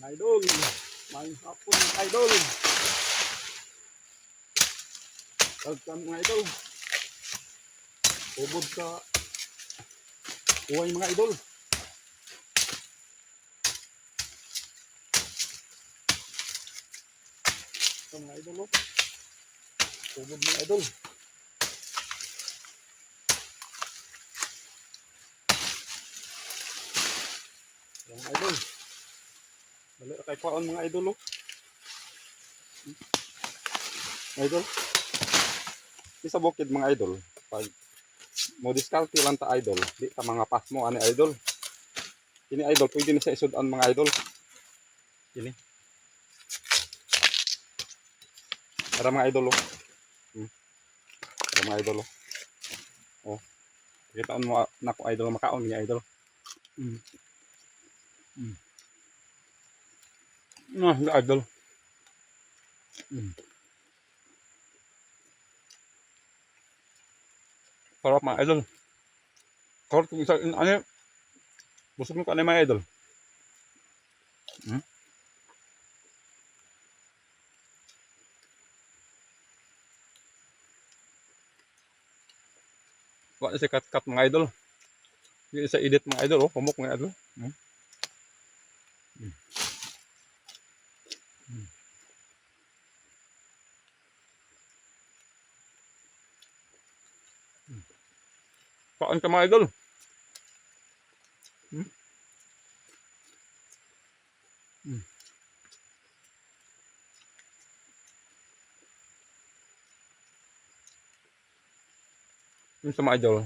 Idol, may hapon mga idol. Welcome mga idol. Ubod sa uway mga idol. Ito mga idol oh. Ubod mga idol. Mga idol. Dali kay kwaon mga idol oh. Hmm. Idol. Isa bukid mga idol. Pag mo lang ta idol, di ta mga pas mo ani idol. Ini idol pwede ni sa isudan mga idol. Ini. Para mga idol oh. Hmm. Para mga idol oh. Oh. Kita mo na ko idol makaon niya idol. Hmm. Hmm. Nah, yung idol. Hmm. Sarap mga idol. Sarap kung isa, ano, busog mo ka na mga idol. Hmm? Wala si cut-cut mga idol. Yung isa edit mga idol, oh, pumok mga idol. Hmm? Kain ka mga idol. Hmm? Hmm. Yung mga idol.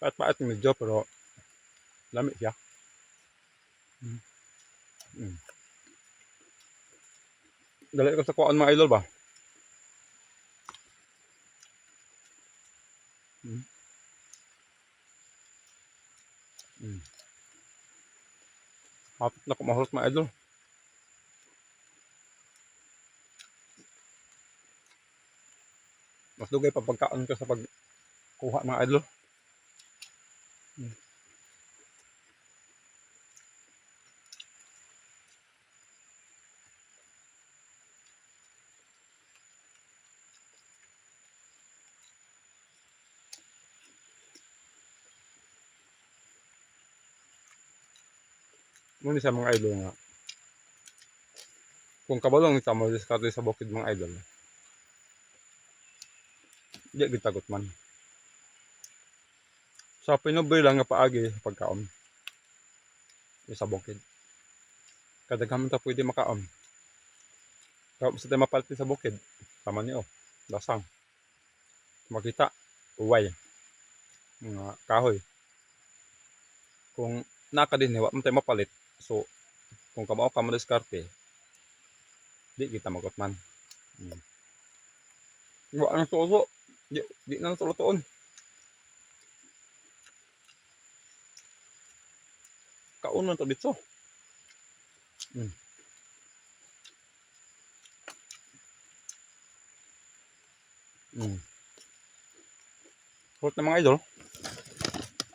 Paat-paat yung medyo pero lamig siya. Hmm. Hmm. Dali ko sa kuhaan mga idol ba? Hmm. Hmm. Hapit na kumahos mga idol. Mas dugay pa pagkaan ka sa pagkuha mga idol. Hmm. Muna sa mga idol nga. Kung kabalong ito mo diskarte sa bukid mga idol. Di gitagot man. Sa pinuboy lang nga paagi sa pagkaon. Sa bukid. Kadaghaman ta pwede makaon. Kaya sa tayo mapalti sa bukid. Tama niyo. Lasang. Makita. Uway. Mga kahoy. Kung naka din, wa man tayo mapalit. So, kung kamao ka mo diskarte, di kita magotman. Hmm. Wa ang suso, di, di na tulutuon. Kaunon to dito. Hmm. Hmm. Kurot na mga idol.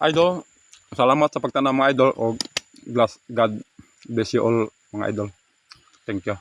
Idol, salamat sa pagtanaw mga idol o God bless you all mga idol. Thank you.